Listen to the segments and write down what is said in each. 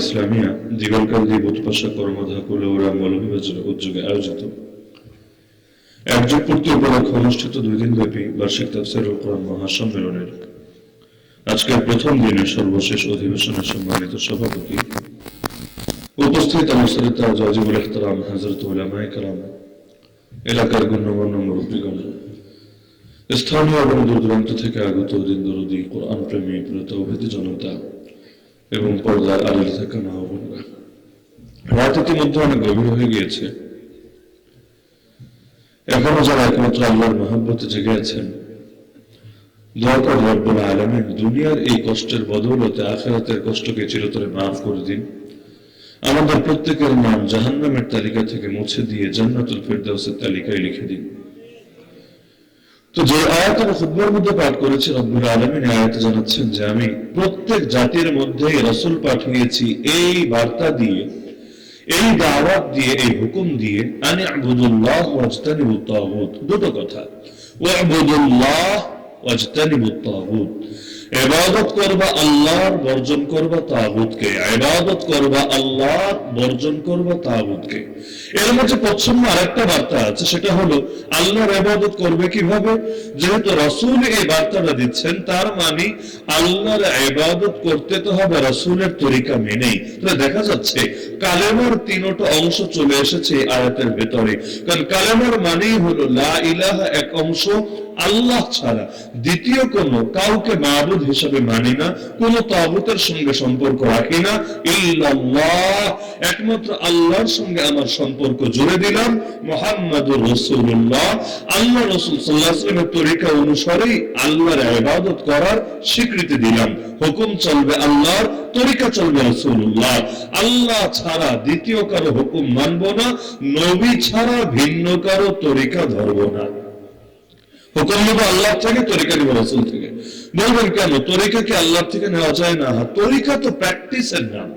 ইসলামিয়া দিগলকান্দি বুধপাশা কর্মধাকুল ওরা উদ্যোগে আয়োজিত। একযোগ পূর্তি উপলক্ষে অনুষ্ঠিত দুই দিন বার্ষিক তাফসিরুল কোরআন মহাসম্মেলনের আজকের প্রথম দিনের সর্বশেষ সম্মানিত সভাপতি উপস্থিত আলোচনিতা জাজিবুল ইহতারাম হযরত উলামায়ে কালাম এলাকার গণ্যমান্য মুরব্বীগণ, স্থানীয় এবং দূর দূরান্ত থেকে আগত দিন দরদি কোরআন প্রেমী জনতা এবং পর্দার আড়ালে থাকা মা বোনরা রাত ইতিমধ্যে অনেক গভীর হয়ে গিয়েছে। এখনও যারা একমাত্র আল্লাহর মহাব্বতে জেগে আছেন, দয়া করে রব্বুল আলমিন, দুনিয়ার এই কষ্টের বদৌলতে আখেরাতের কষ্টকে চিরতরে মাফ করে দিন। আমাদের প্রত্যেকের নাম জাহান্নামের তালিকা থেকে মুছে দিয়ে জান্নাতুল ফেরদাউসের তালিকায় লিখে দিন। তো যে আয়াত আমি মধ্যে পাঠ করেছেন অব্দুল আলমিন আয়াতে জানাচ্ছেন যে আমি প্রত্যেক জাতির মধ্যে রসুল পাঠিয়েছি এই বার্তা দিয়ে, এই দাওয়াত দিয়ে, এই হুকুম দিয়ে, আনি আবুদুল্লাহ ওয়াজতানিবু তাগুত। দুটো কথা। ওয়াবুদুল্লাহ ওয়াজতানিবু তাগুত। ইবাদত করবা আল্লাহর বর্জন করবা তাগুতকে। ইবাদত করবা আল্লাহর বর্জন করবা তাগুতকে। এর মধ্যে প্রচ্ছন্ন আরেকটা বার্তা আছে, সেটা হলো, আল্লাহর ইবাদত করবে কীভাবে? যেহেতু রাসূল এই বার্তাটা দিচ্ছেন, তার মানে আল্লাহর ইবাদত করতে তো হবে, রাসূলের তরিকা মেনেই। তাহলে দেখা যাচ্ছে, কালেমার তিনটা অংশ চলে এসেছে আয়াতের ভেতরে। কারণ কালেমার মানেই হলো, লা ইলাহা এক অংশ, আল্লাহ ছাড়া। দ্বিতীয় কোন, কাউকে মাবুদ হিসেবে মানি না, কোন তাগুতের সঙ্গে সম্পর্ক রাখি না। একমাত্র আল্লাহর সঙ্গে আমার সম্পর্ক জুড়ে দিলাম, মোহাম্মদুর রসুল্লাহ আল্লাহ রসুল সাল্লাহামের তরিকা অনুসারেই আল্লাহর ইবাদত করার স্বীকৃতি দিলাম। হুকুম চলবে আল্লাহর, তরিকা চলবে রসুল্লাহ আল্লাহ ছাড়া দ্বিতীয় কারও হুকুম মানব না, নবী ছাড়া ভিন্ন কারও তরিকা ধরব না। হুকুম নেব আল্লাহ থেকে তরিকা নেব রসুল থেকে। বলবেন কেন? তরিকা কি আল্লাহ থেকে নেওয়া যায় না? হ্যাঁ, তরিকা তো প্র্যাকটিসের নাম।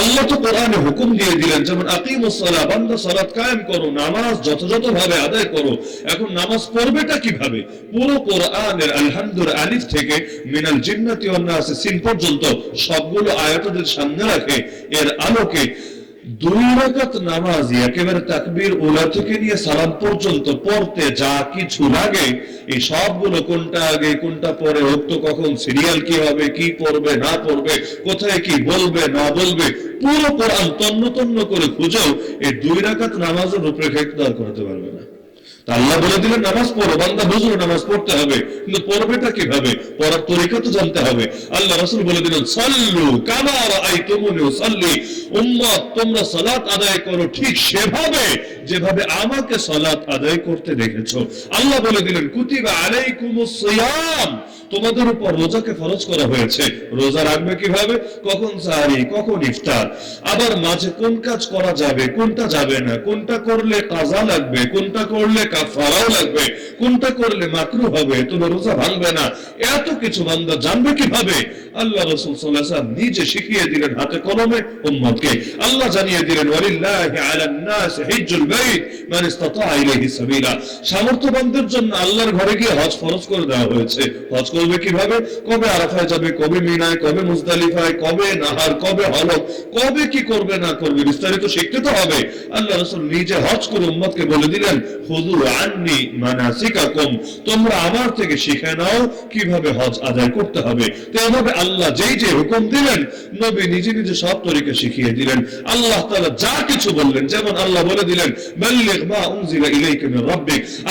আল্লাহ তো কোরআনে হুকুম দিয়ে দিলেন যেমন আকিম সালাহ বান্দা সালাত কায়েম করো নামাজ যথাযথ ভাবে আদায় করো। এখন নামাজ পড়বেটা কীভাবে? পুরো কোরআনের আলহামদুল আলিফ থেকে মিনাল জিন্নাতি নাস সিন পর্যন্ত সবগুলো আয়াত যদি সামনে রাখে এর আলোকে দুই রাকাত নামাজ, একেবারে তাকবীর ওলা থেকে নিয়ে সালাম পর্যন্ত পড়তে যা কিছু লাগে, এই সবগুলো কোনটা আগে, কোনটা পরে, হোক কখন সিরিয়াল কি হবে, কি পড়বে, না পড়বে, কোথায় কি বলবে, না বলবে, পুরো কোরআন তন্ন তন্ন করে খুঁজেও এই দুই রাকাত নামাজের রূপরেখা দাঁড় করতে পারবে না। আল্লাহ বলে দিলেন, নামাজ পড়ো, বান্দা বুঝলো নামাজ পড়তে হবে, কিন্তু পড়বেটা কীভাবে? পড়ার তরিকা তো জানতে হবে। আল্লাহ রাসুল বলে দিলেন, সাল্লু আই রাআইতুমুনি সল্লি উম্মত, তোমরা সালাত আদায় করো ঠিক সেভাবে যেভাবে আমাকে সালাত আদায় করতে দেখেছ। আল্লাহ বলে দিলেন, কুতিবা আলাইকুমুস সিয়াম। তোমাদের উপর রোজাকে ফরজ করা হয়েছে। রোজা রাখবে কীভাবে? কখন সাহারি, কখন ইফতার? আবার মাঝে কোন কাজ করা যাবে, কোনটা যাবে না? কোনটা করলে কাজা লাগবে, কোনটা করলে কাফারাও লাগবে, কোনটা করলে মাকরু হবে তুমি রোজা ভাঙবে না। এত কিছু বান্দা জানবে কীভাবে? আল্লাহ রাসূল ওয়াসাল্লাম নিজে শিখিয়ে দিলেন হাতে কলমে উম্মতকে। আল্লাহ জানিয়ে দিলেন, ওয়ালিল্লাহি আলান নাস হিজ্জুল বাইত মান ইসতাতা ইলাইহি সামর্থ্যবানদের জন্য আল্লাহর ঘরে গিয়ে হজ ফরজ করে দেওয়া হয়েছে। হজ করবে কীভাবে? কবে আরাফায় যাবে, কবে মিনায়, কবে মুজদালিফায়, কবে নাহার, কবে হলক কবে কি করবে, না করবে, বিস্তারিত শিখতে তো হবে। আল্লাহ রাসূল নিজে হজ করে উম্মতকে বলে দিলেন খুযু আন্নি তোমরা আমার থেকে শিখে নাও কীভাবে হজ আদায় করতে হবে। তো এভাবে আল্লাহ যেই যে হুকুম দিলেন, নবী নিজে নিজে সব তরিকা শিখিয়ে দিলেন। আল্লাহ তাআলা যা কিছু বললেন, যেমন আল্লাহ বলে দিলেন, বাল্লিগ মা উনজিলা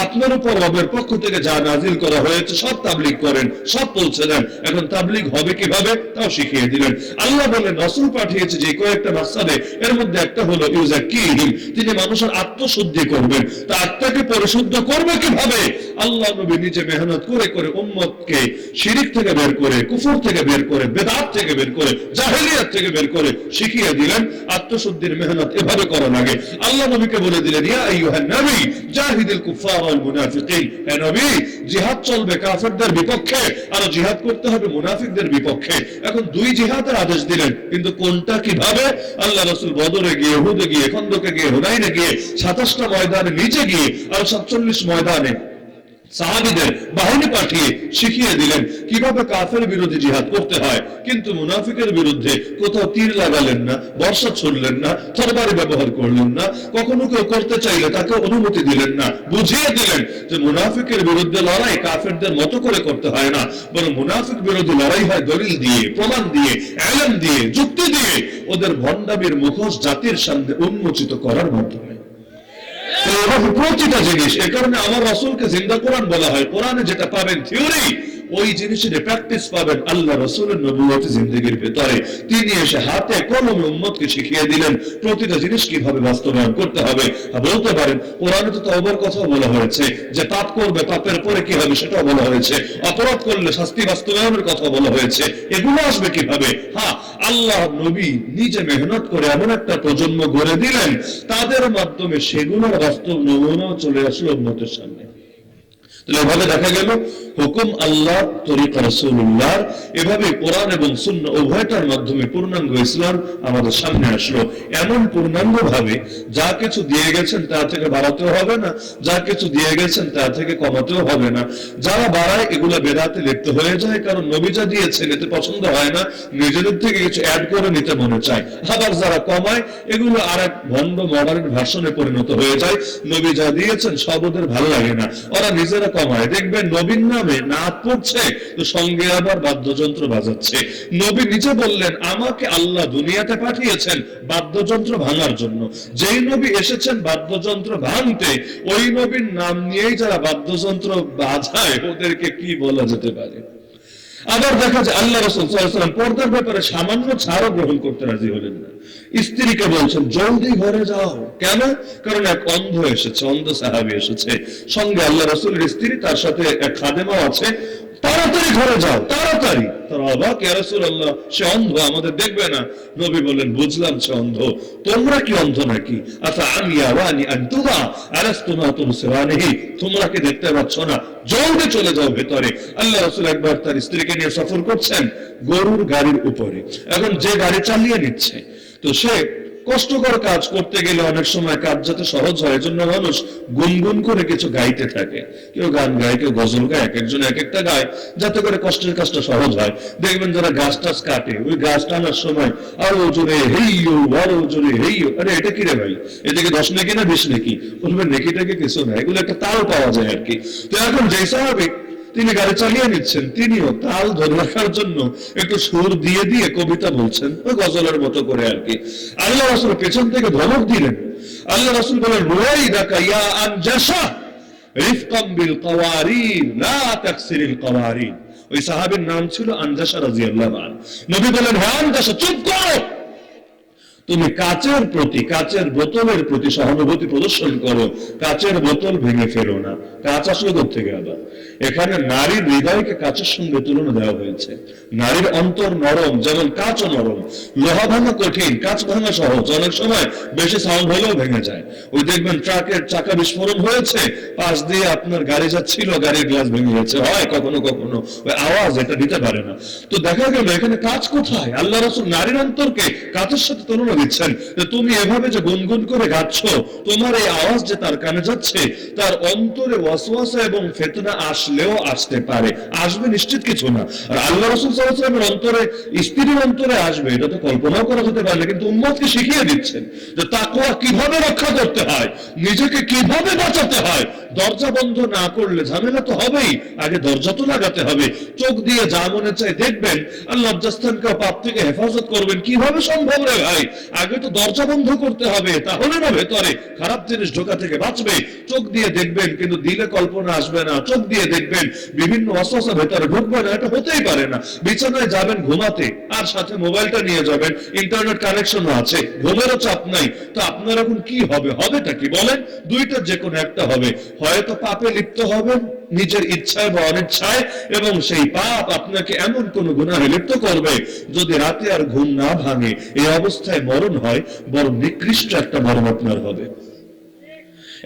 আপনার উপর রবের পক্ষ থেকে যা নাজিল করা হয়েছে, সব তাবলীগ করেন। সব পৌঁছে দেন এখন তাবলীগ হবে কীভাবে, তাও শিখিয়ে দিলেন। আল্লাহ বলেন, রাসূল পাঠিয়েছে যে কয়েকটা মাসালে এর মধ্যে একটা হলো ইউজাকিহিম তিনি মানুষের আত্মশুদ্ধি করবেন। তা আত্মাকে পরিশুদ্ধ করবে কীভাবে? আল্লাহ নবী নিজে মেহনত করে করে উম্মতকে শিরিক থেকে বের করে, কুফর থেকে বের করে, বেদাত থেকে বের করে, জাহেলিয়াত থেকে বের করে শিখিয়ে দিলেন। আত্মশুদ্ধির মেহনত এভাবে করা লাগে আল্লাহ নবীকে বলে দিলেন, ইয়া আইয়ুহান নবী, জাহিদুল কুফার ওয়াল মুনাফিকিন। হে নবী, জিহাদ চলবে কাফেরদের বিপক্ষে। আর জিহাদ করতে হবে মুনাফিকদের বিপক্ষে। এখন দুই জিহাদের আদেশ দিলেন, কিন্তু কোনটা কীভাবে? আল্লাহ রসুল বদরে গিয়ে হুদে গিয়ে, খন্দকে গিয়ে, হুনাইনে গিয়ে 27টা ময়দানে, নিচে গিয়ে, আরও সাতচল্লিশ ময়দানে সাহাবিদের বাহিনী পাঠিয়ে শিখিয়ে দিলেন কীভাবে কাফের বিরোধী জিহাদ করতে হয়। কিন্তু মুনাফিকের বিরুদ্ধে কোথাও তীর লাগালেন না, বর্ষা ছুড়লেন না, তরবারি ব্যবহার করলেন না, কখনো কেউ করতে চাইলে তাকে অনুমতি দিলেন না। বুঝিয়ে দিলেন যে মুনাফিকের বিরুদ্ধে লড়াই কাফেরদের মতো করে করতে হয় না, বরং মুনাফিক বিরোধী লড়াই হয় দলিল দিয়ে, প্রমাণ দিয়ে, এলম দিয়ে, যুক্তি দিয়ে। ওদের ভণ্ডামির মুখোশ জাতির সামনে উন্মোচিত করার মাধ্যমে তো এরকম প্রতিটা জিনিস, এ কারণে আমার রসুলকে জিন্দা কোরআন বলা হয়। কোরআনে যেটা পাবেন থিওরি ওই জিনিসের প্র্যাকটিস পাবেন আল্লাহ রসুলের নবুয়তি জিন্দগির ভেতরে। তিনি এসে হাতে কলমে উম্মতকে শিখিয়ে দিলেন, প্রতিটা জিনিস কীভাবে বাস্তবায়ন করতে হবে। বলতে পারেন, কোরআনে তো তওবার কথা বলা হয়েছে, যে পাপ করবে পাপের পরে কি হবে সেটাও বলা হয়েছে। অপরাধ করলে শাস্তি বাস্তবায়নের কথা বলা হয়েছে। এগুলো আসবে কীভাবে? হ্যাঁ আল্লাহ নবী নিজে মেহনত করে এমন একটা প্রজন্ম গড়ে দিলেন, তাদের মাধ্যমে সেগুলোর বাস্তব নমুনাও চলে আসলো উন্নতের সামনে। এভাবে দেখা গেল, হুকুম আল্লাহ, তরিকা রসুল্লাহ এভাবে কোরআন এবং শূন্য উভয়টার মাধ্যমে পূর্ণাঙ্গ ইসলাম আমাদের সামনে আসলো। এমন পূর্ণাঙ্গ ভাবে যা কিছু দিয়ে গেছেন তা থেকে বাড়াতেও হবে না, যা কিছু দিয়ে গেছেন তা থেকে কমাতেও হবে না। যারা বাড়ায়, এগুলো বেদাতে লিপ্ত হয়ে যায়, কারণ নবী যা দিয়েছেন এতে পছন্দ হয় না, নিজেদের থেকে কিছু অ্যাড করে নিতে মনে চায়। আবার যারা কমায়, এগুলো আর এক ভণ্ড মডার্ন ভার্সনে পরিণত হয়ে যায়। নবী যা দিয়েছেন সব ওদের ভালো লাগে না। ওরা নিজেরা কমায়। দেখবেন নবীন নামে নাচ পড়ছে, তো সঙ্গে আবার বাদ্যযন্ত্র বাজাচ্ছে। নবী নিজে বললেন, আমাকে আল্লাহ দুনিয়াতে পাঠিয়েছেন বাদ্যযন্ত্র ভাঙার জন্য। যেই নবী এসেছেন বাদ্যযন্ত্র ভাঙতে, ওই নবীর নাম নিয়েই যারা বাদ্যযন্ত্র বাজায়, ওদেরকে কি বলা যেতে পারে? আবার দেখা যায় আল্লাহ রসুল সাল্লাম পর্দার ব্যাপারে সামান্য ছাড়ও গ্রহণ করতে রাজি হলেন না। স্ত্রীকে বলছেন, জলদি ঘরে যাও। কেন? কারণ এক অন্ধ এসেছে, অন্ধ সাহাবি এসেছে। সঙ্গে আল্লাহ রসুলের স্ত্রী, তার সাথে এক খাদেমাও আছে। তাড়াতাড়ি ঘরে যাও। তাড়াতাড়ি। তারা অবাক ইয়ারসুল আল্লাহ সে অন্ধ আমাদের দেখবে না। নবী বললেন, বুঝলাম সে অন্ধ তোমরা কি অন্ধ নাকি? আচ্ছা আমি আওয়ানি আন্তুমা আরাস্তুমা তুমসিরানিহি তোমরা কি দেখতে পাচ্ছ না। জলদি চলে যাও ভেতরে। আল্লাহ রসুল একবার তার স্ত্রীকে নিয়ে সফর করছেন গরুর গাড়ির উপরে। এখন যে গাড়ি চালিয়ে নিচ্ছে, তো সে কষ্টকর কাজ করতে গেলে অনেক সময় কাজ যাতে সহজ হয়, এজন্য মানুষ গুনগুন করে কিছু গাইতে থাকে। কেউ গান গায়, কেউ গজল গায়, এক একজন এক একটা গায়, যাতে করে কষ্টের কাজটা সহজ হয়। দেখবেন যারা গাছ টাছ কাটে, ওই গাছ টানার সময় আরও জোরে হেইও আরও জোরে হেইও আরে এটা কি রে ভাই? এদিকে দশ নাকি না বিশ নেকি? বলবেন নেকিটাকে কিছু না, এগুলো একটা তাল পাওয়া যায় আর কি। তো এখন যে স্বাভাবিক তিনি গাড়ি চালিয়ে নিচ্ছেন, তিনিও তাল ধরে রাখার জন্য একটু সুর দিয়ে দিয়ে কবিতা বলছেন, ওই গজলের মতো করে আর কি। আল্লাহ রসুল পেছন থেকে ধমক দিলেন। আল্লাহ রসুল বলেন রুয়াই ডাকা ইয়া আনজাসা রিফকাম বিল কাওয়ারিন, লা তাকসিরিল কাওয়ারিন। ওই সাহাবীর নাম ছিল আনজাসা রাদিয়াল্লাহু আনহু। নবী বলেন, হে আনজাসা চুপ করো! তুমি কাচের প্রতি, কাচের বোতলের প্রতি সহানুভূতি প্রদর্শন করো, কাচের বোতল ভেঙে ফেলো না, কাচ আসলে থেকে আবার? এখানে নারীর হৃদয়কে কাচের সঙ্গে তুলনা দেওয়া হয়েছে। নারীর অন্তর নরম, যেমন কাচও নরম। লোহা ভাঙা কঠিন, কাচ ভাঙা সহজ, অনেক সময় বেশি সাউন্ড হলেও ভেঙে যায়। ওই দেখবেন ট্রাকের চাকা বিস্ফোরণ হয়েছে, পাশ দিয়ে আপনার গাড়ি যাচ্ছিল, গাড়ির গ্লাস ভেঙে গেছে। হয় কখনো কখনো, ওই আওয়াজ এটা দিতে পারে না। তো দেখা গেল এখানে কাজ কোথায়? আল্লাহ রসুল নারীর অন্তরকে কাচের সাথে তুলনা দিচ্ছেন তুমি এভাবে যে গুনগুন করে গাচ্ছ, তোমার এই আওয়াজ যে তার কানে যাচ্ছে, তার অন্তরে ওয়াসওয়াসা এবং ফেতনা আসলেও আসতে পারে। আসবে নিশ্চিত কিছু না। আর আল্লাহ রসুল সাল্লামের অন্তরে, স্ত্রীর অন্তরে আসবে, এটা তো কল্পনাও করা যেতে পারে কিন্তু উম্মতকে শিখিয়ে দিচ্ছেন যে তাকওয়া কীভাবে রক্ষা করতে হয়, নিজেকে কীভাবে বাঁচাতে হয় দরজা বন্ধ না করলে ঝামেলা তো হবেই, আগে দরজা তো লাগাতে হবে। চোখ দিয়ে যা মনে চায় দেখবেন, আর পাপ থেকে হেফাজত করবেন। কীভাবে সম্ভব রে ভাই? আগে তো দরজা বন্ধ করতে হবে, তাহলে না ভেতরে খারাপ জিনিস ঢোকা থেকে বাঁচবে। চোখ দিয়ে দেখবেন, কিন্তু দিলে কল্পনা আসবে না। চোখ দিয়ে দেখবেন, বিভিন্ন অস্ত্র ভেতরে ঢুকবে না, এটা হতেই পারে না। বিছানায় যাবেন ঘুমাতে, আর সাথে মোবাইলটা নিয়ে যাবেন। ইন্টারনেট কানেকশনও আছে, ঘুমেরও চাপ নাই। তো আপনার এখন কি হবে? হবেটা কি বলেন? দুইটা যে কোনো একটা হবে। হয়তো পাপে লিপ্ত হবেন, নিজের ইচ্ছায় বা অনিচ্ছায়, এবং সেই পাপ আপনাকে এমন কোন গুণাহে লিপ্ত করবে যদি রাতে আর ঘুম না ভাঙে। এই অবস্থায় মরণ হয়, বরং নিকৃষ্ট একটা মরণ আপনার হবে।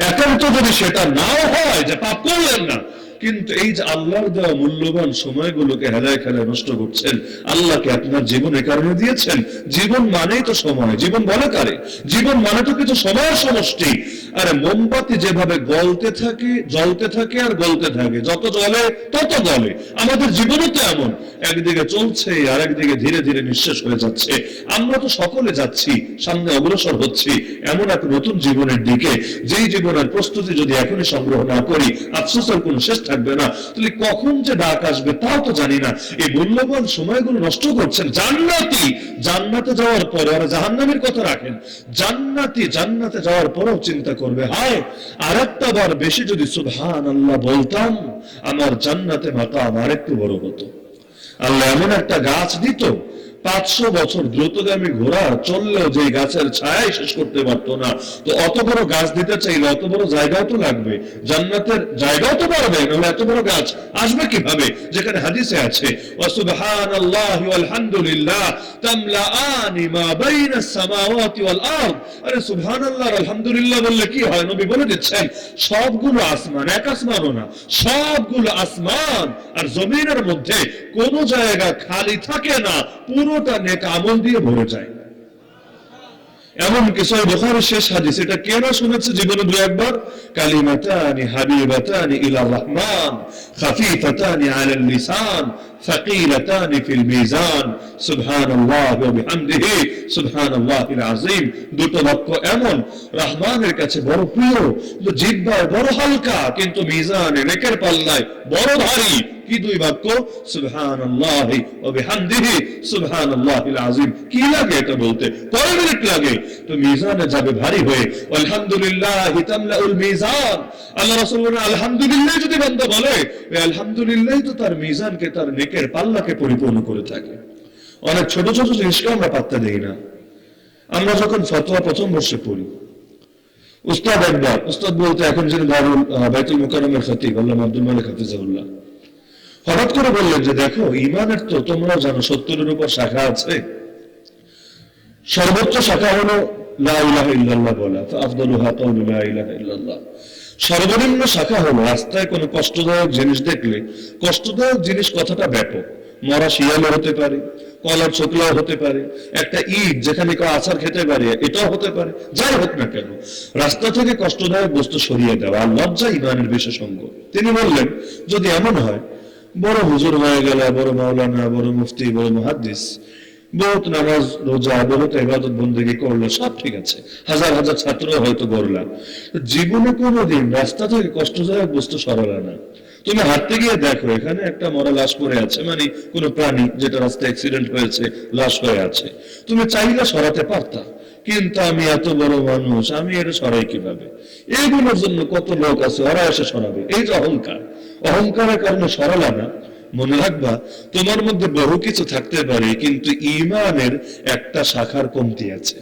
একান্ত যদি সেটা নাও হয় যে পাপ করলেন না কিন্তু এই যে আল্লাহর দেওয়া মূল্যবান সময়গুলোকে হেলায় খেলায় নষ্ট করছেন, আল্লাহকে আপনার জীবনে কারণে দিয়েছেন। জীবন মানেই তো সময়, জীবন বলে কারে? জীবন মানে তো কিছু সময়ের সমষ্টি। আরে মোমবাতি যেভাবে গলতে থাকে, জ্বলতে থাকে আর গলতে থাকে, যত জ্বলে তত গলে। আমাদের জীবনও তো এমন। একদিকে চলছে আর একদিকে ধীরে ধীরে নিঃশেষ হয়ে যাচ্ছে। আমরা তো সকলে যাচ্ছি, সামনে অগ্রসর হচ্ছি, এমন এক নতুন জীবনের দিকে। যেই জীবনের প্রস্তুতি যদি এখনই সংগ্রহ না করি, আফসোসের কোনো শেষ থাকবে না। তাহলে কখন যে ডাক আসবে তাও তো জানি না। এই মূল্যবান সময়গুলো নষ্ট করছেন জান্নাতি। জান্নাতে যাওয়ার পরে আর জাহান্নামের কথা রাখেন। জান্নাতি, জান্নাতে যাওয়ার পরেও চিন্তা করবে, হায় আর একটা বার বেশি যদি সুবহান আল্লাহ বলতাম, আমার জান্নাতে মাকাম আর একটু বড় হতো। আল্লাহ এমন একটা গাছ দিত পাঁচশো বছর দ্রুতগামী ঘোড়া চললেও যে গাছের ছায় শেষ করতে পারতো না। তো অত বড় গাছ দিতে চাইলে অত বড় জায়গাও তো লাগবে। জান্নাতের জায়গাও তো বাড়বে, নাহলে এত বড় গাছ আসবে কীভাবে? যেখানে হাদিসে আছে আরে সুবহানাল্লাহ আর আলহামদুলিল্লাহ বললে কি নবী বলে দিচ্ছেন, সবগুলো আসমান, এক আসমানও না, সবগুলো আসমান আর জমিনের মধ্যে কোন জায়গা খালি থাকে না পুরোটা নেক আমল দিয়ে ভরে যায় এমন কিছু বোখারের শেষ হাদিস এটা কে না শুনেছে জীবনে দু একবার কালিমাতানি হাবিবাতানি ইলা রহমান খাফিফাতানি আলাল লিসান ثقيلتان في الميزان سبحان الله وبحمده سبحان الله العظيم দুটো বাক্য এমন রহমানের কাছে বড় প্রিয় জিহ্বায় বড় হালকা কিন্তু মিজানে নেকের পাল্লায় বড় ভারী কি দুই বাক্য? কি লাগে এটা বলতে? মিনিট লাগে? তো মিজানে যাবে ভারী হয়ে, আলহামদুলিল্লাহ মিজান। আল্লাহ রাসূল বলেন, আলহামদুলিল্লাহ যদি বান্দা বলে আলহামদুলিল্লাহ তো তার মিজানকে, তার নেকের পাল্লাকে পরিপূর্ণ করে থাকে। অনেক ছোট ছোট জিনিসকে আমরা পাত্তা দেই না। আমরা যখন ফতোয়া প্রথম বর্ষে পড়ি, উস্তাদ একবার, উস্তাদ বলতে এখন যিনি বাইতুল মুকাররমের খতিব আল্লাহ আব্দুল মালিক হাফিজাউল্লাহ হঠাৎ করে বললেন যে, দেখো, ইমানের তো তোমরা জানো, সত্তরের উপর শাখা আছে। সর্বোচ্চ শাখা হলো সর্বনিম্ন শাখা হলো, রাস্তায় কোনো কষ্টদায়ক জিনিস দেখলে, কষ্টদায়ক জিনিস কথাটা ব্যাপক। মরা শিয়ালও হতে পারে, কলার ছোকলাও হতে পারে, একটা ইট যেখানে কেউ আচার খেতে পারে, এটাও হতে পারে, যাই হোক না কেন, রাস্তা থেকে কষ্টদায়ক বস্তু সরিয়ে দেওয়া লজ্জা ইমানের বিশেষজ্ঞ তিনি বললেন, যদি এমন হয় বড় হুজুর হয়ে গেল, বড় মাওলানা, বড় মুফতি, বড় মুহাদ্দিস, বহুত নামাজ, রোজা, বহুত ইবাদত বন্দেগী করল, সব ঠিক আছে। হাজার হাজার ছাত্র হয়তো গড়লাম। জীবনে কোনোদিন রাস্তা থেকে কষ্টদায়ক বস্তু সরালা না। তুমি হাঁটতে গিয়ে দেখো, এখানে একটা মরা লাশ পড়ে আছে মানে কোনো প্রাণী যেটা রাস্তায় অ্যাক্সিডেন্ট হয়েছে, লাশ হয়ে আছে। তুমি চাইলে সরাতে পারতা, কিন্তু আমি এত বড় মানুষ, আমি এটা সরাই কীভাবে? এইগুলোর জন্য কত লোক আছে, ওরা এসে সরাবে, এই যে অহংকার। অহংকারের কারণে সরালা না, মনে রাখবা, তোমার মধ্যে বহু কিছু থাকতে পারে, কিন্তু ইমানের একটা শাখার কমতি আছে।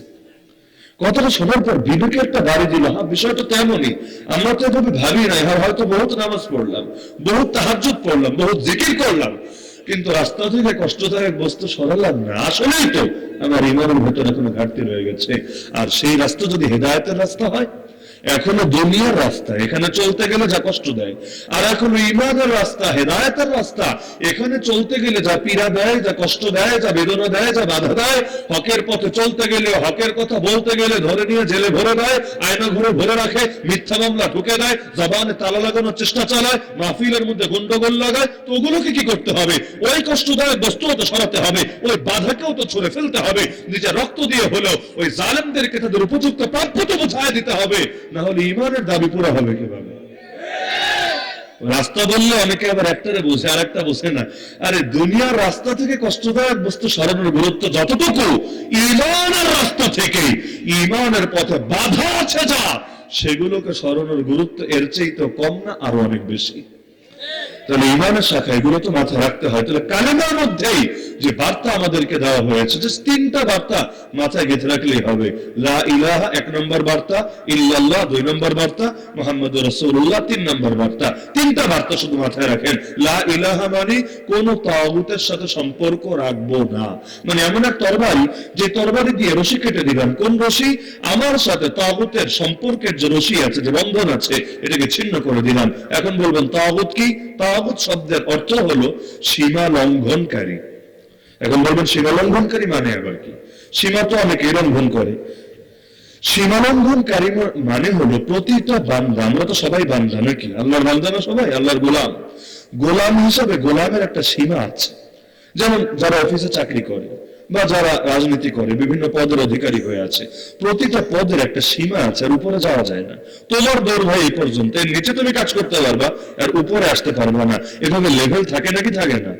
কথাটা শোনার পর বিবেকে একটা বাড়ি দিল হ্যাঁ বিষয়টা তেমনই। আমরা তো এভাবে ভাবি না হ্যাঁ হয়তো বহুত নামাজ পড়লাম, বহুত তাহাজ্জুদ পড়লাম, বহুত জিকির করলাম। কিন্তু রাস্তা থেকে কষ্টদায়ক বস্তু সরালাম না। আসলেই তো আমার ইমানের ভেতরে কোনো ঘাটতি রয়ে গেছে। আর সেই রাস্তা যদি হেদায়তের রাস্তা হয় এখনও দুনিয়ার রাস্তা, এখানে চলতে গেলে যা কষ্ট দেয়। আর এখনও ইমানের রাস্তা, হেদায়তের রাস্তা, এখানে চলতে গেলে যা পীড়া দেয়, যা কষ্ট দেয়, যা বেদনা দেয়, যা বাধা দেয়, হকের পথে চলতে গেলে, হকের কথা বলতে গেলে ধরে নিয়ে জেলে ভরে দেয়, আয়না ঘরে ভরে রাখে, মিথ্যা মামলা ঢুকে দেয়, জবানে তালা লাগানোর চেষ্টা চালায়, মাহফিলের মধ্যে গন্ডগোল লাগায়, তো ওগুলোকে কি করতে হবে? ওই কষ্টদায়ক বস্তুও তো সরাতে হবে, ওই বাধাকেও তো ছুড়ে ফেলতে হবে, নিজের রক্ত দিয়ে হলেও ওই জালেমদেরকে তাদের উপযুক্ত প্রাপ্য তো বোঝায় দিতে হবে। না হলে ইমানের দাবি পুরো হবে কীভাবে? রাস্তা বললে অনেকে আবার একটারে বসে আর একটা বসে না। আরে দুনিয়ার রাস্তা থেকে কষ্টদায়ক বস্তু সরানোর গুরুত্ব যতটুকু, ইমানের রাস্তা থেকে, ইমানের পথে বাধা আছে যা, সেগুলোকে সরানোর গুরুত্ব এর চেয়ে তো কম না, আরও অনেক বেশি। তাহলে ইমানের শাখা এগুলো তো মাথায় রাখতে হয়। তাহলে কালেমার মধ্যেই যে বার্তা আমাদেরকে দেওয়া হয়েছে যে তিনটা বার্তা মাথায় গেঁথে রাখলেই হবে। লা ইলাহা এক নম্বর বার্তা, ইল্লাল্লাহ দুই নম্বর বার্তা মোহাম্মদ রসুল্লাহ তিন নম্বর বার্তা। তিনটা বার্তা শুধু মাথায় রাখেন। লা ইলাহা মানে কোন তাগুতের সাথে সম্পর্ক রাখব না। মানে এমন এক তরবারি, যে তরবারি দিয়ে রশি কেটে দিলাম কোন রশি? আমার সাথে তাগুতের সম্পর্কের যে রশি আছে, যে বন্ধন আছে, এটাকে ছিন্ন করে দিলাম। এখন বলবেন তাগুত কি? তাগুত শব্দের অর্থ হলো সীমা লঙ্ঘনকারী। এখন বলবেন সীমা লঙ্ঘনকারী মানে আবার কি? সীমা তো অনেকেই লঙ্ঘন করে। সীমা লঙ্ঘনকারী মানে হলো প্রতিটা বান্দা, আমরা তো সবাই বান্দা নাকি আল্লাহর বান্দা না সবাই? আল্লাহর গোলাম। গোলাম হিসাবে গোলামের একটা সীমা আছে। যেমন যারা অফিসে চাকরি করে বা যারা রাজনীতি করে, বিভিন্ন পদের অধিকারী হয়ে আছে, প্রতিটা পদের একটা সীমা আছে, আর উপরে যাওয়া যায় না। তোমার দৌড় ভাই এই পর্যন্ত, এর নিচে তুমি কাজ করতে পারবা, আর উপরে আসতে পারবা না। এভাবে লেভেল থাকে নাকি থাকে না?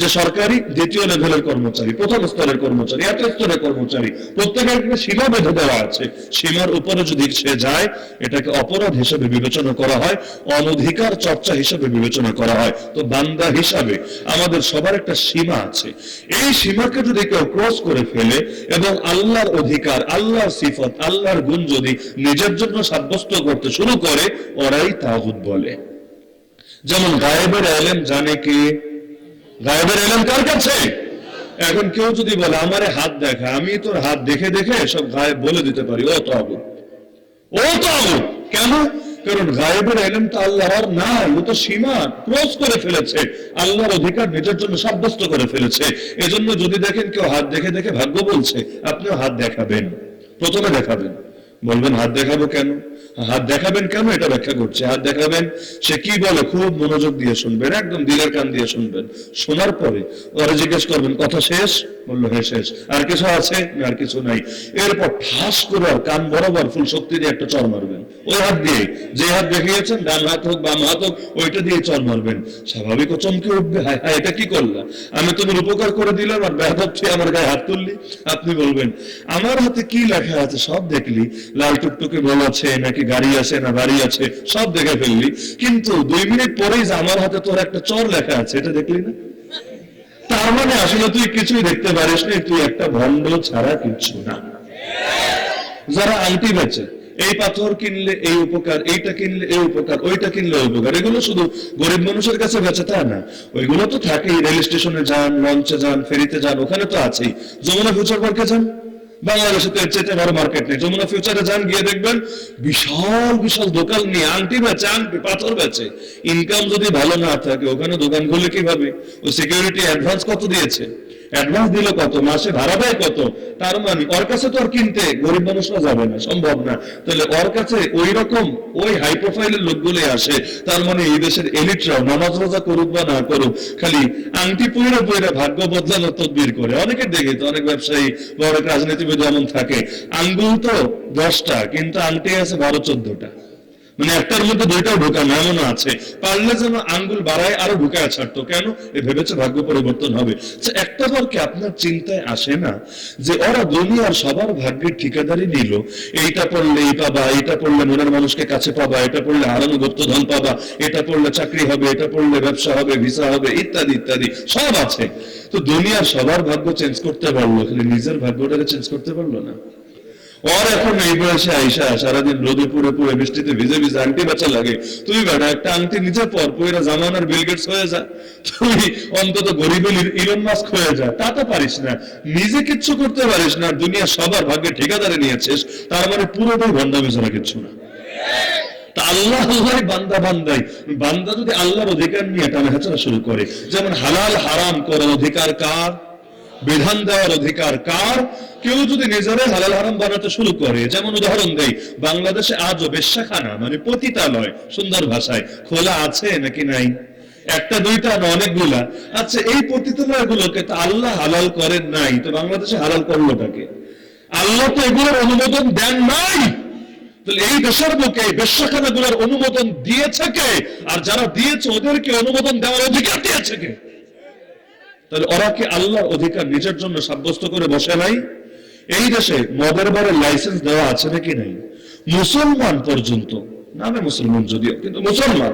যে সরকারি দ্বিতীয় লেভেলের কর্মচারী, প্রথম স্তরের কর্মচারী, এত স্তরের কর্মচারী, প্রত্যেকের একটা সীমা বেঁধে দেওয়া আছে। সীমার উপরে যদি সে যায়, এটাকে অপরাধ হিসেবে বিবেচনা করা হয়, অনধিকার চর্চা হিসেবে বিবেচনা করা হয়। তো বান্দা হিসাবে আমাদের সবার একটা সীমা আছে। এই সীমাকে যদি কেউ ক্রস করে ফেলে এবং আল্লাহর অধিকার, আল্লাহর সিফত, আল্লাহর গুণ যদি নিজের জন্য সাব্যস্ত করতে শুরু করে, ওরাই তাগুত বলে। যেমন গায়েবের এলেম জানে কি? গায়েবের এলেম কার কাছে? এখন কেউ যদি বলে, আমারে হাত দেখা, আমি তোর হাত দেখে দেখে সব গায়েব বলে দিতে পারি। ও তাগুত। ও তো আবু কেন? কারণ গায়েবের এলেম তো আল্লাহর নাই ও তো সীমা ক্রস করে ফেলেছে। আল্লাহর অধিকার নিজের জন্য সাব্যস্ত করে ফেলেছে। এজন্য যদি দেখেন কেউ হাত দেখে দেখে ভাগ্য বলছে, আপনিও হাত দেখাবেন, প্রথমে দেখাবেন। বলবেন, হাত দেখাবো কেন? হাত দেখাবেন কেন? এটা ব্যাখ্যা করছে। হাত দেখাবেন? সে কি বলে? খুব মনোযোগ দিয়ে শুনবেন, একদম দিলের কান দিয়ে শুনবেন। শোনার পরে ওরা জিজ্ঞেস করবেন, কথা শেষ? বলল হ্যাঁ শেষ। আর কিছু আছে? আর কিছু নাই। এরপর ঠাস করে কান বরাবর ফুল শক্তি দিয়ে একটা চর মারবেন। ওই হাত দিয়ে যে হাত দেখিয়েছেন, ডান হাত হোক, বাম হাত হোক, ওইটা দিয়ে চর মারবেন। স্বাভাবিক ও চমকে উঠবে। হ্যাঁ হায়, এটা কি করলা? আমি তোমার উপকার করে দিলাম আর ব্যাধব তুই আমার গায়ে হাত তুললি। আপনি বলবেন, আমার হাতে কি লেখা আছে সব দেখলি? লাল টুকটুকে বল আছে, নাকি গাড়ি আছে, না বাড়ি আছে, সব দেখে ফেললি। কিন্তু দুই মিনিট পরেই যে আমার হাতে তোর একটা চর লেখা আছে, এটা দেখলি না? তার মানে আসলে তুই কিছুই দেখতে পারিস না, তুই একটা ভণ্ড ছাড়া কিছু না। যারা আংটি বেচে, এই পাথর কিনলে এই উপকার, এইটা কিনলে এই উপকার, ওইটা কিনলে উপকার, এগুলো শুধু গরিব মানুষের কাছে বেঁচে তা না। ওইগুলো তো থাকেই, রেল স্টেশনে যান লঞ্চে যান, ফেরিতে যান, ওখানে তো আছেই। যমুনা ফিউচার পার্কে যান? বাংলাদেশে তো এর চাইতে বড় মার্কেট নেই। যমুনা ফিউচারে যান, গিয়ে দেখবেন বিশাল বিশাল দোকান নিয়ে আংটি বেচে, আংটি পাথর বেচে। ইনকাম যদি ভালো না থাকে, ওখানে দোকান খুলে কীভাবে? ও সিকিউরিটি অ্যাডভান্স কত দিয়েছে? অ্যাডভান্স দিল কত? মাসে ভাড়া দেয় কত? তার মানে ওর কাছে তো আর কিনতে গরিব মানুষরা যাবে না, সম্ভব না। তাহলে ওর কাছে ওই রকম ওই হাই প্রোফাইলের লোকগুলো আসে। তার মানে এই দেশের এলিটরাও নামাজ রোজা করুক বা না করুক, খালি আংটি পইরে পইরে ভাগ্য বদলানোর তদবির করে। অনেকে দেখি তো অনেক ব্যবসায়ী বা অনেক রাজনীতিবিদ এমন থাকে। আঙ্গুল তো দশটা, কিন্তু আংটি আছে বারো চোদ্দটা। মানে একটার মধ্যে দুইটাও ঢোকানো এমন আছে। পারলে যেন আঙ্গুল বাড়ায় আরও ঢুকায় ছাড়তো। কেন? এ ভেবেছে ভাগ্য পরিবর্তন হবে। আচ্ছা, একটা বার কি আপনার চিন্তায় আসে না যে ওরা দুনিয়ার সবার ভাগ্যের ঠিকাদারি নিল? এইটা পড়লে এই পাবা এটা পড়লে মনের মানুষকে কাছে পাবা এটা পড়লে হারানো গুপ্তধন পাবা এটা পড়লে চাকরি হবে এটা পড়লে ব্যবসা হবে ভিসা হবে ইত্যাদি ইত্যাদি সব আছে। তো দুনিয়ার সবার ভাগ্য চেঞ্জ করতে পারল খালি নিজের ভাগ্যটাকে চেঞ্জ করতে পারল না? ওর এখন আইসা সারাদিন রোদে পুড়ে পুড়ে বৃষ্টিতে ভিজে ভিজে আংটি বাচ্চা লাগে। তুই বেটা, একটা আংটি পর পুরা জামানার বিল গেটস হয়ে যা। তুই অন্তত ইলন মাস্ক হয়ে যা। তা তো পারিস না। নিজে কিচ্ছু করতে পারিস না। দুনিয়া সবার ভাগ্যে ঠিকাদারে নিয়েছিস তার মানে পুরোটাই ভণ্ডামি ছাড়া কিচ্ছু না। আল্লাহ আল্লাহ বান্দা বান্দাই। বান্দা যদি আল্লাহর অধিকার নিয়ে টানা হেঁচড়া শুরু করে, যেমন হালাল হারাম করার অধিকার কার? বিধান দেওয়ার অধিকার কার? কেউ যদি নিজেরাই হালাল হারাম বানাতে শুরু করে, যেমন উদাহরণ দেই, বাংলাদেশে আজও বেশ্যাখানা মানে পতিতালয়, সুন্দর ভাষায়, খোলা আছে নাকি নাই? একটা, দুইটা, না অনেকগুলা? আচ্ছা এই পতিতালয় গুলোকে তো আল্লাহ হালাল করেন নাই, তো বাংলাদেশে হালাল করল তাকে আল্লাহ তো এগুলোর অনুমোদন দেন নাই! এই দেশের বুকে বেশ্যাখানা গুলোর অনুমোদন দিয়েছে কে? আর যারা দিয়েছে, ওদেরকে অনুমোদন দেওয়ার অধিকার দিয়েছে কে? তাহলে ওরা কি আল্লাহর অধিকার নিজের জন্য সাব্যস্ত করে বসে নাই? এই দেশে মদের বারের লাইসেন্স দেওয়া আছে নাকি নাই? মুসলমান পর্যন্ত নামে মুসলমান যদিও, কিন্তু মুসলমান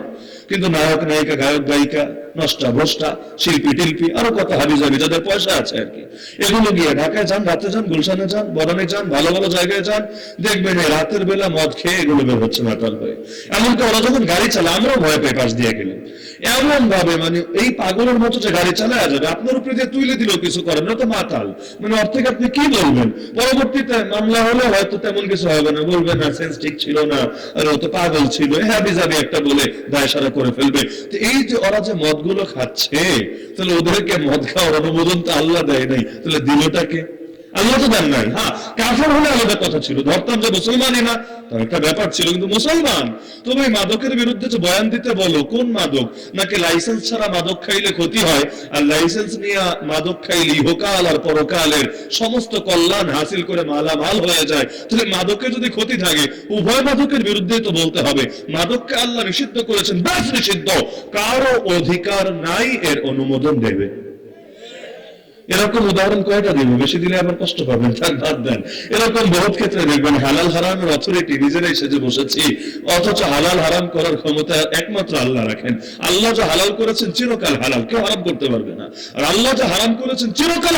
কিন্তু নায়ক, নায়িকা, গায়ক, গায়িকা, নষ্টা, ভ্রষ্টা, শিল্পী, টিল্পী, আরও কত হাবি যাবি যাদের পয়সা আছে আর কি। এগুলো গিয়ে ঢাকায় যান, রাতে যান, গুলশানে যান বরানে যান, ভালো ভালো জায়গায় যান, দেখবেন এই রাতের বেলা মদ খেয়ে এগুলো বের হচ্ছে মাতাল হয়ে। এমনকি ওরা যখন গাড়ি চালায়, আমরাও ভয় পাই পাশ দিয়ে গেলে এমন ভাবে মানে এই পাগলের মতো যে গাড়ি চালায় যাবে আপনার উপরে দিয়ে তুলে দিলেও কিছু করেন না তো মাতাল। মানে অর্থ আপনি কি বলবেন? পরবর্তীতে মামলা হলে হয়তো তেমন কিছু হবে না, বলবেন না সেন্স ঠিক ছিল না, আর ও তো পাগল ছিল। হ্যাঁ বিজাবি একটা বলে দায় করে ফেলবে। তো এই যে ওরা যে মদগুলো খাচ্ছে, তাহলে ওদেরকে মদ খাওয়ার অনুমোদন তো আল্লাহ দেয় নাই। তাহলে দিলটাকে আল্লাহ তো দেন নাই। হ্যাঁ কাফের হলে আলাদা কথা ছিল। ধরতাম যে মুসলমানই না তার একটা ব্যাপার ছিল, কিন্তু মুসলমান এই মাদকের বিরুদ্ধে যে বয়ান দিতে বলো, কোন মাদক? নাকি লাইসেন্স ছাড়া মাদক খাইলে ক্ষতি হয়? আর লাইসেন্স নিয়ে মাদক খাইলে ইহকাল আর পরকালের সমস্ত কল্যাণ হাসিল করে মালামাল হয়ে যায়। তাহলে মাদকের যদি ক্ষতি থাকে, উভয় মাদকের বিরুদ্ধে তো বলতে হবে। মাদককে আল্লাহ নিষিদ্ধ করেছেন, ব্যাস নিষিদ্ধ। কারও অধিকার নাই, এর অনুমোদন দেবে। এরকম উদাহরণ কয়টা দিব? বেশি দিলে আবার কষ্ট পাবেন, তার বাদ দেন। এরকম বহুত ক্ষেত্রে দেখবেন হালাল হারামের অথরিটি নিজেরাই সেজে বসেছি। অথচ হালাল হারাম করার ক্ষমতা একমাত্র আল্লাহ রাখেন। আল্লাহ যা হালাল করেছেন চিরকাল হালাল, কেউ হারাম করতে পারবে না। আর আল্লাহ যা হারাম করেছেন চিরকাল